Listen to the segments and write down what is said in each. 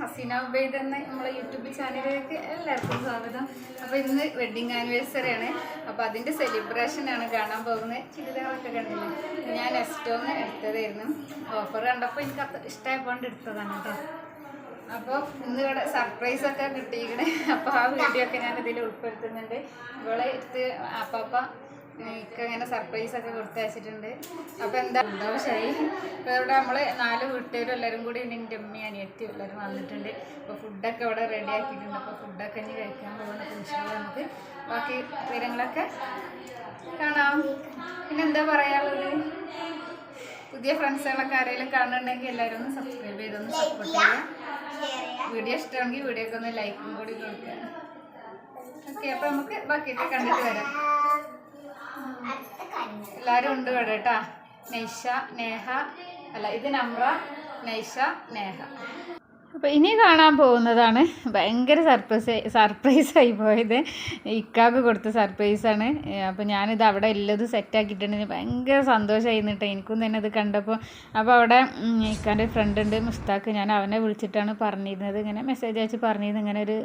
ഹസീന ഉബൈദ് എന്ന നമ്മളെ യൂട്യൂബ് ചാനലിലേക്ക് എല്ലാവർക്കും സ്വാഗതം. അപ്പോൾ ഇന്ന് വെഡിങ് ആനിവേഴ്സറി ആണ്. അപ്പോൾ സെലിബ്രേഷൻ ആണ് കാണാൻ പോകുന്നത്. ചുരിദാറൊക്കെ കണ്ടില്ല? ഞാൻ എസ്റ്റോന്ന് എടുത്തതായിരുന്നു. ഓഫർ കണ്ടപ്പോൾ എനിക്ക് അത്ര ഇഷ്ടമായപ്പോണ്ട് എടുത്തതാണ് കേട്ടോ അപ്പോൾ ഇന്ന് ഇവിടെ സർപ്രൈസ് ഒക്കെ കിട്ടിയിരിക്കണേ. അപ്പോൾ ആ വീഡിയോ ഒക്കെ ഞാൻ ഇതിൽ ഉൾപ്പെടുത്തുന്നുണ്ട്. ഇവളെ എടുത്ത് അപ്പാപ്പ അങ്ങനെ സർപ്രൈസ് ഒക്കെ കൊടുത്തയച്ചിട്ടുണ്ട്. അപ്പോൾ എന്താ സന്തോഷമായി ഇപ്പോൾ ഇവിടെ നമ്മൾ നാല് വീട്ടുകാരും എല്ലാവരും കൂടി എന്റെ അമ്മയും അനിയത്തി എല്ലാവരും വന്നിട്ടുണ്ട്. അപ്പോൾ ഫുഡൊക്കെ ഇവിടെ റെഡി ആക്കിയിട്ടുണ്ട്. അപ്പോൾ ഫുഡൊക്കെ ഇനി കഴിക്കാൻ പോകുന്ന നിമിഷങ്ങൾ നമുക്ക് ബാക്കി വിവരങ്ങളൊക്കെ കാണാം. പിന്നെ എന്താ പറയാനുള്ളത്? പുതിയ ഫ്രണ്ട്സുകളൊക്കെ ആരെങ്കിലും കാണുന്നുണ്ടെങ്കിൽ എല്ലാവരും ഒന്ന് സബ്സ്ക്രൈബ് ചെയ്തൊന്ന് സപ്പോർട്ട് ചെയ്യുക. വീഡിയോ ഇഷ്ടമാണെങ്കിൽ വീഡിയോക്ക് ഒന്ന് ലൈക്കും കൂടി കൊടുക്കുക. ഓക്കെ അപ്പോൾ നമുക്ക് ബാക്കിയൊക്കെ കണ്ടിട്ട് വരാം. എല്ലാവരും ഉണ്ട് ഇവിടെ കേട്ടാ. നൈഷ നേഹ അല്ല ഇത് നമ്ര നൈഷ നേഹ. അപ്പോൾ ഇനി കാണാൻ പോകുന്നതാണ്. ഭയങ്കര സർപ്രൈസ് സർപ്രൈസ് ആയി പോയത്. ഇക്കാക്ക് കൊടുത്ത സർപ്രൈസാണ് അപ്പോൾ ഞാനിത് അവിടെ എല്ലതും സെറ്റാക്കിയിട്ടുണ്ട് ഭയങ്കര സന്തോഷമായി നിട്ട് എനിക്കും തന്നെ അത് കണ്ടപ്പോൾ അപ്പോൾ അവിടെ ഇക്കാന്റെ ഫ്രണ്ട് ഉണ്ട് മുസ്താഖ്. ഞാൻ അവനെ വിളിച്ചിട്ടാണ് പറഞ്ഞിരുന്നത്. ഇങ്ങനെ മെസ്സേജ് അയച്ച് പറഞ്ഞിരുന്നത്. ഇങ്ങനെ ഒരു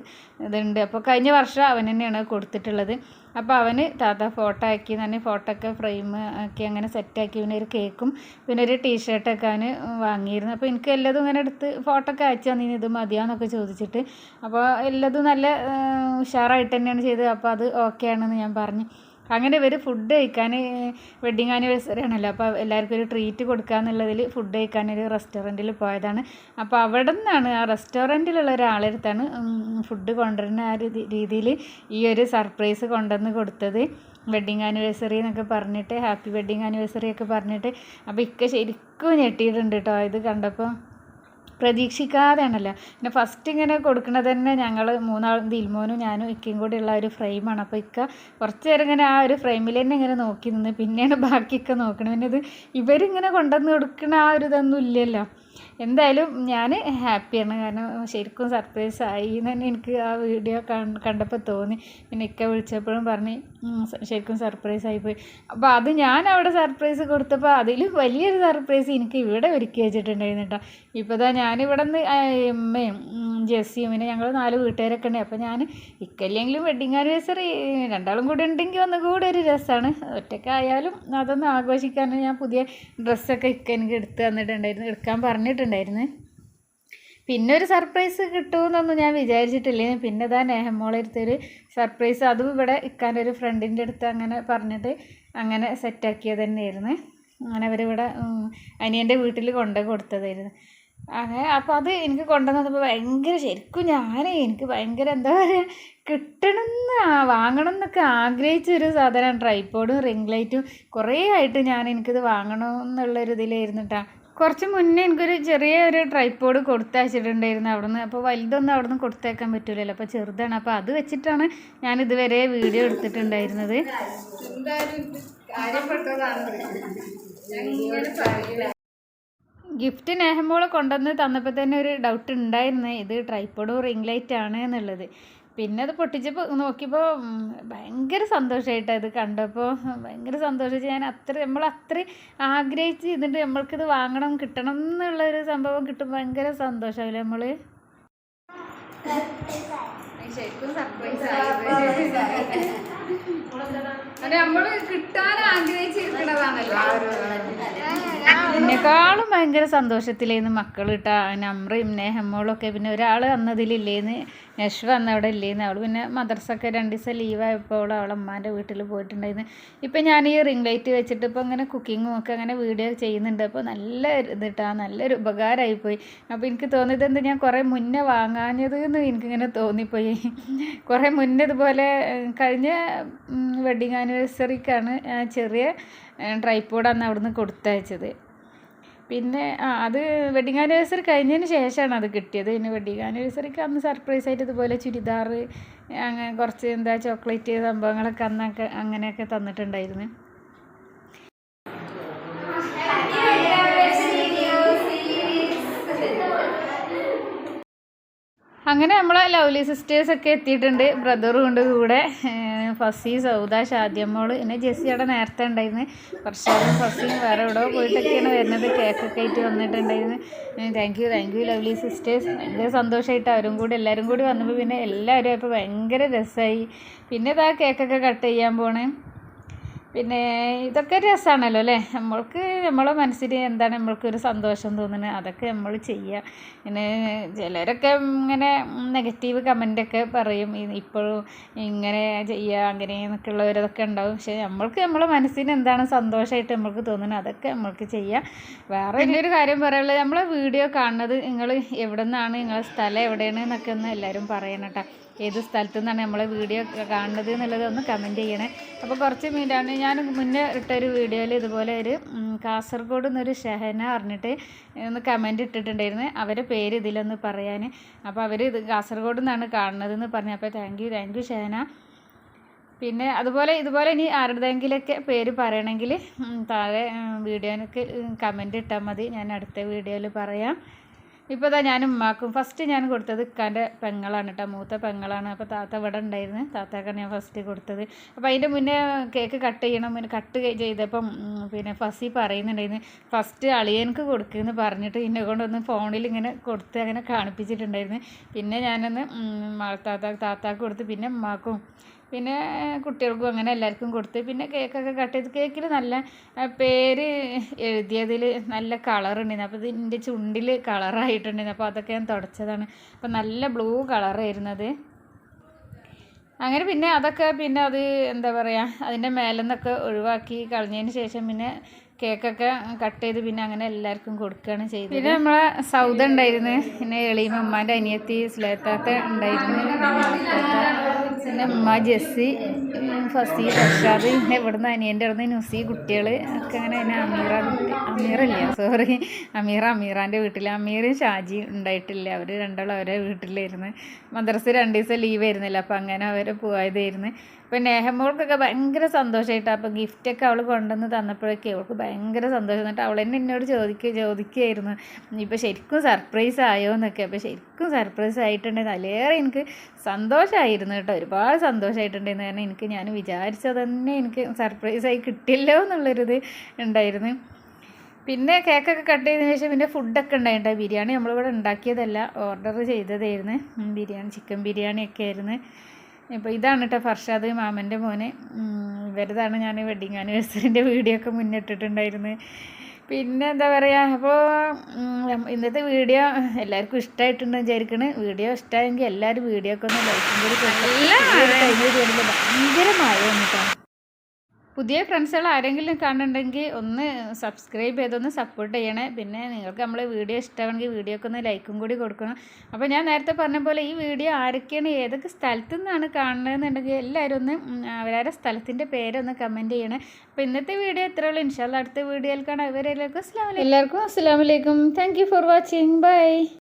ഇതുണ്ട്. അപ്പോൾ കഴിഞ്ഞ വർഷം അവൻ തന്നെയാണ് കൊടുത്തിട്ടുള്ളത്. അപ്പോൾ അവന് താത്ത ഫോട്ടോ ആക്കി തന്നെ ഫോട്ടോ ഒക്കെ ഫ്രെയിം ആക്കി അങ്ങനെ സെറ്റാക്കി പിന്നെ ഒരു കേക്കും പിന്നെ ഒരു ടീഷർട്ടൊക്കെ അവന് വാങ്ങിയിരുന്നു. അപ്പോൾ എനിക്ക് എല്ലാതും ഇങ്ങനെ എടുത്ത് ഫോട്ടോ ഒക്കെ അയച്ചു തന്നിന്. ഇത് മതിയാന്നൊക്കെ ചോദിച്ചിട്ട്. അപ്പോൾ എല്ലാതും നല്ല ഉഷാറായിട്ട് തന്നെയാണ് ചെയ്തത്. അപ്പോൾ അത് ഓക്കെ ആണെന്ന് ഞാൻ പറഞ്ഞു. അങ്ങനെ ഇവർ ഫുഡ് കഴിക്കാൻ വെഡിങ് ആനിവേഴ്സറി ആണല്ലോ അപ്പോൾ എല്ലാവർക്കും ഒരു ട്രീറ്റ് കൊടുക്കുക എന്നുള്ളതിൽ ഫുഡ് കഴിക്കാൻ ഒരു റെസ്റ്റോറന്റിൽ പോയതാണ്. അപ്പോൾ അവിടെ നിന്നാണ് ആ റെസ്റ്റോറന്റിലുള്ള ഒരാളെടുത്താണ് ഫുഡ് കൊണ്ടുവരുന്ന ആ രീതിയിൽ ഈ ഒരു സർപ്രൈസ് കൊണ്ടുവന്ന് കൊടുത്തത്. വെഡിങ് ആനിവേഴ്സറി എന്നൊക്കെ പറഞ്ഞിട്ട് ഹാപ്പി വെഡിങ് ആനിവേഴ്സറി ഒക്കെ പറഞ്ഞിട്ട് അപ്പോൾ ഇക്ക ശരിക്കും ഞെട്ടിയിട്ടുണ്ട് കേട്ടോ ഇത് കണ്ടപ്പോൾ പ്രതീക്ഷിക്കാതെയാണല്ലോ. പിന്നെ ഫസ്റ്റ് ഇങ്ങനെ കൊടുക്കുന്നത് തന്നെ ഞങ്ങൾ മൂന്നാളും ദിൽമോനും ഞാനും ഇക്കയും കൂടെ ഉള്ള ഒരു ഫ്രെയിമാണ് അപ്പോൾ ഇക്ക കുറച്ച് നേരം ഇങ്ങനെ ആ ഒരു ഫ്രെയിമിൽ തന്നെ ഇങ്ങനെ നോക്കി നിന്ന് പിന്നെയാണ് ബാക്കിയൊക്കെ നോക്കണത്. പിന്നെ ഇത് ഇവരിങ്ങനെ കൊണ്ടുവന്ന് കൊടുക്കണ ആ ഒരു ഇതൊന്നും ഇല്ലല്ലോ. എന്തായാലും ഞാൻ ഹാപ്പിയാണ്. കാരണം ശരിക്കും സർപ്രൈസ് ആയി എന്ന് തന്നെ എനിക്ക് ആ വീഡിയോ കണ്ടപ്പോൾ തോന്നി. പിന്നെ ഇക്ക വിളിച്ചപ്പോഴും പറഞ്ഞ് ശരിക്കും സർപ്രൈസ് ആയിപ്പോയി അപ്പോൾ അത് ഞാൻ അവിടെ സർപ്രൈസ് കൊടുത്തപ്പോൾ അതിൽ വലിയൊരു സർപ്രൈസ് എനിക്ക് ഇവിടെ ഒരുക്കി വെച്ചിട്ടുണ്ടായിരുന്നു കേട്ടോ. ഇപ്പോൾ ഇതാ ഞാനിവിടെ നിന്ന് എമ്മയും ജെസ്സിയും പിന്നെ ഞങ്ങൾ നാല് വീട്ടുകാരൊക്കെ ഉണ്ട്. അപ്പോൾ ഞാൻ ഇക്കല്ലെങ്കിലും വെഡിങ് ആനിവേഴ്സറി രണ്ടാളും കൂടെ ഉണ്ടെങ്കിൽ ഒന്നുകൂടെ ഒരു രസമാണ് ഒറ്റയ്ക്കായാലും അതൊന്ന് ആഘോഷിക്കാൻ ഞാൻ പുതിയ ഡ്രസ്സൊക്കെ ഇക്ക എനിക്ക് എടുത്ത് തന്നിട്ടുണ്ടായിരുന്നു. എടുക്കാൻ പറഞ്ഞിട്ടുണ്ടായിരുന്നു പിന്നെ ഒരു സർപ്രൈസ് കിട്ടുമെന്നൊന്നും ഞാൻ വിചാരിച്ചിട്ടില്ല? പിന്നെ ഇതാ നേഹമോളെടുത്തൊരു സർപ്രൈസ് അതും ഇവിടെ ഇക്കാന്റെ ഒരു ഫ്രണ്ടിന്റെ അടുത്ത് അങ്ങനെ പറഞ്ഞിട്ട് അങ്ങനെ സെറ്റാക്കിയത് തന്നെയായിരുന്നു. അങ്ങനെ അവരിവിടെ അനിയന്റെ വീട്ടിൽ കൊണ്ടു കൊടുത്തതായിരുന്നു. അങ്ങനെ അപ്പോൾ അത് എനിക്ക് കൊണ്ടുവന്നപ്പോൾ ഭയങ്കര ശരിക്കും ഞാൻ എനിക്ക് ഭയങ്കര എന്താ പറയുക കിട്ടണമെന്ന് വാങ്ങണം എന്നൊക്കെ ആഗ്രഹിച്ച ഒരു സാധനമാണ് ട്രൈപ്പോഡും റിംഗ് ലൈറ്റും കുറേ ആയിട്ട് ഞാൻ എനിക്കിത് വാങ്ങണമെന്നുള്ളൊരു ഇതിലായിരുന്നു കേട്ടോ കുറച്ച് മുന്നേ എനിക്കൊരു ചെറിയ ഒരു ട്രൈപ്പോഡ് കൊടുത്തയച്ചിട്ടുണ്ടായിരുന്നു അവിടുന്ന്. അപ്പോൾ വലുതൊന്നും അവിടുന്ന് കൊടുത്തേക്കാൻ പറ്റൂലല്ലോ. അപ്പോൾ ചെറുതാണ്. അപ്പോൾ അത് വെച്ചിട്ടാണ് ഞാൻ ഇതുവരെ വീഡിയോ എടുത്തിട്ടുണ്ടായിരുന്നത്. ഗിഫ്റ്റ് നേഹമോൾ കൊണ്ടുവന്ന് തന്നപ്പോൾ തന്നെ ഒരു ഡൗട്ട് ഉണ്ടായിരുന്നു. ഇത് ട്രൈപ്പോഡും റിംഗ് ലൈറ്റ് ആണ് എന്നുള്ളത്. പിന്നെ അത് പൊട്ടിച്ചപ്പോൾ നോക്കിയപ്പോൾ ഉം, ഭയങ്കര സന്തോഷമായിട്ടാണ് ഇത് കണ്ടപ്പോൾ ഭയങ്കര സന്തോഷിച്ച് ഞാൻ അത്ര നമ്മൾ അത്ര ആഗ്രഹിച്ച് ഇതിന്റെ നമ്മൾക്കിത് വാങ്ങണം കിട്ടണം എന്നുള്ള ഒരു സംഭവം കിട്ടും ഭയങ്കര സന്തോഷമാവില്ലേ നമ്മൾ ശരിക്കും സർപ്രൈസ് അത് നമ്മൾ കിട്ടാൻ ആഗ്രഹിച്ചിരിക്കണതാണല്ലോ എന്നെക്കാളും ഭയങ്കര സന്തോഷത്തിലേന്ന് മക്കൾ കിട്ടാ നമ്രയും നേഹമ്മോളും ഒക്കെ പിന്നെ ഒരാൾ അന്നതിലില്ലേന്ന് നഷ്വ അന്ന് അവിടെ ഇല്ലേന്ന് അവൾ പിന്നെ മദർസൊക്കെ രണ്ട് ദിവസം ലീവായപ്പോൾ അവൾ അവളെ അമ്മാന്റെ വീട്ടിൽ പോയിട്ടുണ്ടായിരുന്നു ഇപ്പം ഞാൻ ഈ റിംഗ് ലൈറ്റ് വെച്ചിട്ട് ഇപ്പോൾ ഇങ്ങനെ കുക്കിങ്ങും ഒക്കെ അങ്ങനെ വീഡിയോ ചെയ്യുന്നുണ്ട്. അപ്പോൾ നല്ല ഇതിട്ടാ. നല്ലൊരു ഉപകാരമായി പോയി അപ്പോൾ എനിക്ക് തോന്നിയത് എന്ത്? ഞാൻ കുറേ മുന്നേ വാങ്ങാഞ്ഞത് എന്ന് എനിക്കിങ്ങനെ തോന്നിപ്പോയി. കുറേ മുന്നേ ഇതുപോലെ കഴിഞ്ഞ വെഡിങ് ആനിവേഴ്സറിക്കാണ് ചെറിയ ട്രൈപ്പോഡാണ് അവിടുന്ന് കൊടുത്തയച്ചത്. പിന്നെ ആ അത് വെഡിങ് ആനിവേഴ്സറി കഴിഞ്ഞതിന് ശേഷമാണ് അത് കിട്ടിയത്. പിന്നെ വെഡിങ് ആനിവേഴ്സറിക്ക് അന്ന് സർപ്രൈസ് ആയിട്ട് ഇതുപോലെ ചുരിദാറ് അങ്ങനെ കുറച്ച് എന്താ ചോക്ലേറ്റ് സംഭവങ്ങളൊക്കെ അന്നൊക്കെ അങ്ങനെയൊക്കെ തന്നിട്ടുണ്ടായിരുന്നു. അങ്ങനെ നമ്മളെ ലവ്ലി സിസ്റ്റേഴ്സ് ഒക്കെ എത്തിയിട്ടുണ്ട്. ബ്രദറും ഉണ്ട് കൂടെ. ഫസി സൗദ ഷാദ്യമ്മോൾ പിന്നെ ജെസ്സി അവിടെ നേരത്തെ ഉണ്ടായിരുന്നു. കുറച്ചാലും ഫസിയും വേറെ എവിടെ പോയിട്ടൊക്കെയാണ് വരുന്നത്. കേക്കൊക്കെ ആയിട്ട് വന്നിട്ടുണ്ടായിരുന്നു. Thank you thank you lovely sisters ഭയങ്കര സന്തോഷമായിട്ട് അവരും കൂടി എല്ലാവരും കൂടി വന്നപ്പോൾ പിന്നെ എല്ലാവരും ഇപ്പോൾ ഭയങ്കര രസമായി പിന്നെ ഇതാ കേക്കൊക്കെ കട്ട് ചെയ്യാൻ പോണേ. പിന്നെ ഇതൊക്കെ രസമാണല്ലോ അല്ലേ? നമ്മൾക്ക് നമ്മളെ മനസ്സിൽ എന്താണ് നമ്മൾക്ക് ഒരു സന്തോഷം തോന്നുന്നത്? അതൊക്കെ നമ്മൾ ചെയ്യുക പിന്നെ ചിലരൊക്കെ ഇങ്ങനെ നെഗറ്റീവ് കമന്റൊക്കെ പറയും. ഇപ്പോഴും ഇങ്ങനെ ചെയ്യുക അങ്ങനെ എന്നൊക്കെ ഉള്ളവരതൊക്കെ ഉണ്ടാവും. പക്ഷേ നമ്മൾക്ക് നമ്മളെ മനസ്സിന് എന്താണ് സന്തോഷമായിട്ട് നമ്മൾക്ക് തോന്നുന്നത്? അതൊക്കെ നമ്മൾക്ക് ചെയ്യാം. വേറെ ഒരു കാര്യം പറയാനുള്ളത് നമ്മളെ വീഡിയോ കാണുന്നത് നിങ്ങൾ എവിടെ നിന്നാണ് നിങ്ങളെ സ്ഥലം എവിടെയാണ്? എന്നൊക്കെ ഒന്ന് എല്ലാവരും പറയണം കേട്ടോ. ഏത് സ്ഥലത്തു നിന്നാണ് നമ്മളെ വീഡിയോ കാണുന്നത് എന്നുള്ളത് ഒന്ന് കമന്റ് ചെയ്യണേ. അപ്പോൾ കുറച്ച് മീനാണ് ഞാൻ മുന്നേ ഇട്ടൊരു വീഡിയോയിൽ ഇതുപോലെ ഒരു കാസർഗോഡ് നിന്നൊരു ഷെഹന പറഞ്ഞിട്ട് ഒന്ന് കമന്റ് ഇട്ടിട്ടുണ്ടായിരുന്നു. അവരെ പേര് ഇതിലൊന്ന് പറയാൻ അപ്പോൾ അവർ ഇത് കാസർഗോഡ് നിന്നാണ് കാണുന്നതെന്ന് പറഞ്ഞു. അപ്പോൾ thank you thank you Shehana. പിന്നെ അതുപോലെ ഇതുപോലെ ഇനി ആരുടെയെങ്കിലൊക്കെ പേര് പറയണമെങ്കിൽ താഴെ വീഡിയോനൊക്കെ കമന്റ് ഇട്ടാൽ മതി. ഞാൻ അടുത്ത വീഡിയോയിൽ പറയാം. ഇപ്പോൾ ഇതാ ഞാൻ ഉമ്മാക്കും. ഫസ്റ്റ് ഞാൻ കൊടുത്തത് ഇക്കാന്റെ പെങ്ങളാണ് കേട്ടോ മൂത്ത പെങ്ങളാണ്. അപ്പോൾ താത്ത ഇവിടെ ഉണ്ടായിരുന്നു. താത്താക്കാണ് ഞാൻ ഫസ്റ്റ് കൊടുത്തത്. അപ്പോൾ അതിന്റെ മുന്നേ കേക്ക് കട്ട് ചെയ്യണം. മുന്നേ കട്ട് ചെയ്തപ്പം പിന്നെ ഫസി പറയുന്നുണ്ടായിരുന്നു ഫസ്റ്റ് അളിയനക്ക് കൊടുക്കുമെന്ന് പറഞ്ഞിട്ട് എന്നെ കൊണ്ടൊന്ന് ഫോണിൽ ഇങ്ങനെ കൊടുത്ത് അങ്ങനെ കാണിപ്പിച്ചിട്ടുണ്ടായിരുന്നു. പിന്നെ ഞാനൊന്ന് ഉം, താത്ത താത്താക്ക് കൊടുത്ത് പിന്നെ ഉമ്മാക്കും. പിന്നെ കുട്ടികൾക്കും അങ്ങനെ എല്ലാവർക്കും കൊടുത്ത് പിന്നെ കേക്കൊക്കെ കട്ട് ചെയ്ത് കേക്കിൽ നല്ല പേര് എഴുതിയതിൽ നല്ല കളറുണ്ടായിരുന്നു അപ്പോൾ ഇതിന്റെ ചുണ്ടിൽ കളറായിട്ടുണ്ടായിരുന്നു അപ്പോൾ അതൊക്കെ ഞാൻ തുടച്ചതാണ്. അപ്പോൾ നല്ല ബ്ലൂ കളറായിരുന്നു അത്. അങ്ങനെ പിന്നെ അതൊക്കെ പിന്നെ അത് എന്താ പറയുക അതിന്റെ മേലെ നിന്നൊക്കെ ഒഴിവാക്കി കളഞ്ഞതിന് ശേഷം പിന്നെ കേക്കൊക്കെ കട്ട് ചെയ്ത് പിന്നെ അങ്ങനെ എല്ലാവർക്കും കൊടുക്കുകയാണ് ചെയ്തത്. പിന്നെ നമ്മളെ സൗദ ഉണ്ടായിരുന്നു. പിന്നെ എളിയും അമ്മാന്റെ അനിയത്തി സ്ലേത്താത്ത ഉണ്ടായിരുന്നു. പിന്നെ അമ്മ ജെസ്സി ഫസി ബഷാദ് പിന്നെ ഇവിടുന്ന് അനിയന്റെ അവിടുന്ന് നുസി കുട്ടികൾ ഒക്കെ അങ്ങനെ തന്നെ അമീറ അമീറല്ല? സോറി അമീറ അമീറാന്റെ വീട്ടിൽ അമീറും ഷാജി ഉണ്ടായിട്ടില്ല. അവർ രണ്ടാളും അവരെ വീട്ടിലായിരുന്നു. മദ്രസ രണ്ട് ദിവസം ലീവ് ആയിരുന്നില്ല. അപ്പോൾ അങ്ങനെ അവർ പോയതായിരുന്നു. അപ്പോൾ നേഹമോൾക്കൊക്കെ ഭയങ്കര സന്തോഷമായിട്ട് അപ്പോൾ ഗിഫ്റ്റൊക്കെ അവൾ കൊണ്ടുവന്ന് തന്നപ്പോഴൊക്കെ അവൾക്ക് ഭയങ്കര സന്തോഷം. എന്നിട്ട് അവൾ തന്നെ എന്നോട് ചോദിക്കുക ചോദിക്കുകയായിരുന്നു. ഇപ്പോൾ ശരിക്കും സർപ്രൈസ് ആയോ എന്നൊക്കെ. അപ്പോൾ ശരിക്കും സർപ്രൈസ് ആയിട്ടുണ്ടെങ്കിൽ അല്ലേറെ എനിക്ക് സന്തോഷമായിരുന്നു കേട്ടോ. ഒരുപാട് സന്തോഷമായിട്ടുണ്ടായിരുന്നു കാരണം എനിക്ക് ഞാൻ വിചാരിച്ചത് തന്നെ എനിക്ക് സർപ്രൈസായി കിട്ടിയല്ലോ എന്നുള്ളൊരിത് ഉണ്ടായിരുന്നു. പിന്നെ കേക്കൊക്കെ കട്ട് ചെയ്തതിന് ശേഷം പിന്നെ ഫുഡൊക്കെ ഉണ്ടായിട്ടോ ബിരിയാണി നമ്മളിവിടെ ഉണ്ടാക്കിയതല്ല ഓർഡർ ചെയ്തതായിരുന്നു. ബിരിയാണി ചിക്കൻ ബിരിയാണി ഒക്കെ ആയിരുന്നു. ഇപ്പോൾ ഇതാണ് കേട്ടോ ഫർഷാദ് മാമന്റെ മോനെ. ഇവരതാണ് ഞാൻ വെഡിങ് ആനിവേഴ്സറിന്റെ വീഡിയോ ഒക്കെ മുന്നിട്ടിട്ടുണ്ടായിരുന്നു. പിന്നെ എന്താ പറയുക അപ്പോൾ ഇന്നത്തെ വീഡിയോ എല്ലാവർക്കും ഇഷ്ടമായിട്ടുണ്ടെന്ന് വിചാരിക്കണ്. വീഡിയോ ഇഷ്ടമായെങ്കിൽ എല്ലാവരും വീഡിയോ ഒക്കെ ഒന്ന് ലൈക്കും കൂടി കൊടുക്കും ഭയങ്കര മഴ കേട്ടോ പുതിയ ഫ്രണ്ട്സുകൾ ആരെങ്കിലും കാണുന്നുണ്ടെങ്കിൽ ഒന്ന് സബ്സ്ക്രൈബ് ചെയ്തൊന്ന് സപ്പോർട്ട് ചെയ്യണേ. പിന്നെ നിങ്ങൾക്ക് നമ്മൾ വീഡിയോ ഇഷ്ടമാണെങ്കിൽ വീഡിയോക്ക് ഒന്ന് ലൈക്കും കൂടി കൊടുക്കണം. അപ്പോൾ ഞാൻ നേരത്തെ പറഞ്ഞ പോലെ ഈ വീഡിയോ ആരൊക്കെയാണ് ഏതൊക്കെ സ്ഥലത്തു നിന്നാണ് കാണുന്നതെന്നുണ്ടെങ്കിൽ എല്ലാവരും ഒന്ന് അവരുടെ സ്ഥലത്തിന്റെ പേരൊന്ന് കമന്റ് ചെയ്യണേ. അപ്പോൾ ഇന്നത്തെ വീഡിയോ ഇത്രേ ഉള്ളൂ. ഇൻഷാല്ല അടുത്ത വീഡിയോയിൽ കാണാം. ഇവരെല്ലാവർക്കും അസ്ലാം എല്ലാവർക്കും അസ്സാം വലൈക്കും താങ്ക് ഫോർ വാച്ചിങ് ബൈ